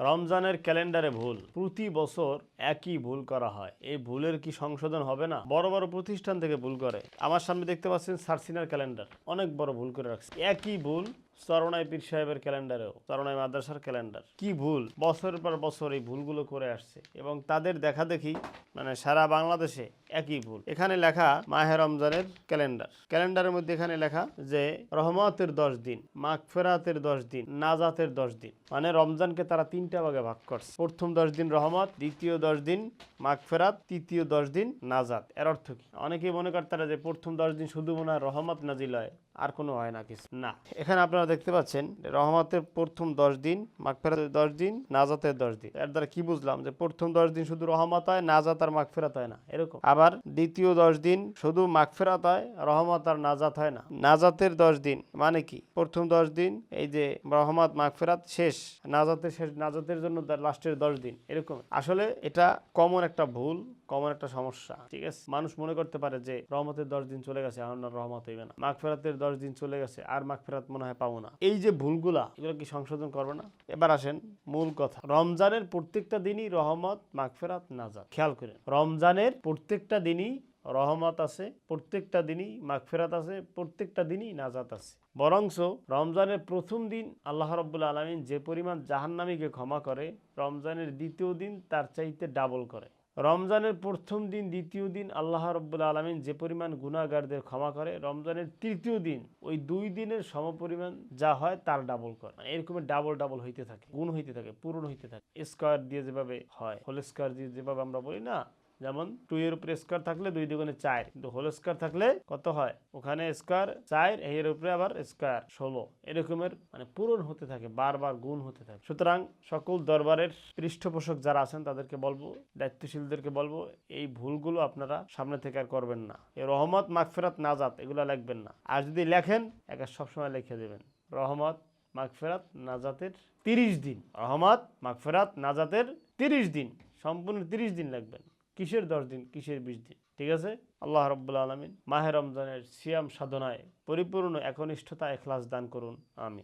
রমজানের ক্যালেন্ডারে ভুল। প্রতি বছর একই ভুল করা হয়। এই ভুলের কি সংশোধন হবে না? বড় বড় প্রতিষ্ঠান থেকে ভুল করে। আমার সামনে দেখতে পাচ্ছেন সার্সিনার ক্যালেন্ডার। অনেক বড় ভুল করে রাখছে। একই ভুল চরণাই পীর সাহেবের ক্যালেন্ডারেও চরণাই মাদ্রাসার ক্যালেন্ডার। কি ভুল? বছরের পর বছর এই ভুলগুলো করে আসছে এবং তাদের দেখা দেখি মানে সারা বাংলাদেশে একই ভুল। এখানে লেখা মাহে রমজানের ক্যালেন্ডার। ক্যালেন্ডারের মধ্যে এখানে লেখা যে রহমতের দশ দিন মাগফেরাতের দশ দিন নাজাতের দশ দিন মানে রমজানকে তারা তিনটা ভাগে ভাগ করছে। প্রথম দশ দিন রহমত দ্বিতীয় দশ দিন মাগফেরাত তৃতীয় দশ দিন নাজাত। এর অর্থ কি? অনেকেই মনে করতারা যে প্রথম দশ দিন শুধু মনে হয় রহমত নাজিল হয় আর কোনো হয় না কিছু। না। এখানে আপনারা দেখতে পাচ্ছেন, রহমতের প্রথম দশ দিন, মাগফেরাতের দশ দিন, নাজাতের দশ দিন। এর দ্বারা কি বুঝলাম? যে প্রথম দশ দিন শুধু রহমত হয়, নাজাত আর মাগফেরাত হয় না, এরকম। আবার দ্বিতীয় দশ দিন শুধু মাগফেরাত হয়, রহমত আর নাজাত হয় না। নাজাতের দশ দিন মানে কি? প্রথম দশ দিন, এই যে রহমত, মাগফেরাত শেষ, নাজাতের শেষ, নাজাতের জন্য লাস্টের দশ দিন, এরকম। আসলে এটা কমন একটা ভুল। কমন একটা সমস্যা, ঠিক আছে? মানুষ মনে করতে পারে যে রহমতের দশ দিন চলে গেছে আর রহমত হইবে না। মাগফেরাতের দশ দিন চলে গেছে, আর মাগফেরাত মনে হয় পাবো না। এই যে ভুলগুলা, এগুলো কি সংশোধন করবে না? এবার আসেন মূল কথা। রমজানের প্রত্যেকটা দিনই রহমত, মাগফেরাত, নাজাত। খেয়াল করেন, রমজানের প্রত্যেকটা দিনই রহমত আছে, প্রত্যেকটা দিনই মাগফেরাত আছে, প্রত্যেকটা দিনই নাজাত আছে। বরংস রমজানের প্রথম দিন আল্লাহ রব্বুল আলমিন যে পরিমাণ জাহান্নামীকে ক্ষমা করে, রমজানের দ্বিতীয় দিন তার চাইতে ডাবল করে। রমজানের প্রথম দিন, দ্বিতীয় দিন আল্লাহ রব্বুল আলমিন যে পরিমাণ গুণাগারদের ক্ষমা করে, রমজানের তৃতীয় দিন ওই দুই দিনের সমপরিমাণ যা হয় তার ডাবল করে। এরকম ডাবল ডাবল হইতে থাকে, গুণ হইতে থাকে, পূরণ হইতে থাকে। স্কোয়ার দিয়ে যেভাবে হয় হোল স্কোয়ার দিয়ে যেভাবে আমরা বলি না যেমন টু এর উপরে স্কোয়ার থাকলে দুই দুগুণে চার, কিন্তু হোল স্কোয়ার থাকলে কত হয়? ওখানে স্কোয়ার চার এর উপরে আবার স্কোয়ার ষোলো। এরকমের মানে পূরণ হতে থাকে, বারবার গুণ হতে থাকে। সুতরাং সকল দরবারের পৃষ্ঠপোষক যারা আছেন, তাদেরকে বলব, দায়িত্বশীলদেরকে বলব, এই ভুলগুলো আপনারা সামনে থেকে আর করবেন না। এই রহমত, মাগফেরাত, নাজাত, এগুলো লিখবেন না। আর যদি লেখেন, একা সবসময় লিখে দেবেন। রহমত, মাগফেরাত, নাজাতের তিরিশ দিন। রহমত, মাগফেরাত, নাজাতের তিরিশ দিন। সম্পূর্ণ তিরিশ দিন লাগবেন কিসের দশ দিন? কিসের বিশ দিন? ঠিক আছে? আল্লাহ রব্বুল আলমিন মাহে রমজানের সিয়াম সাধনায় পরিপূর্ণ একনিষ্ঠতা, এখলাস দান করুন। আমিন।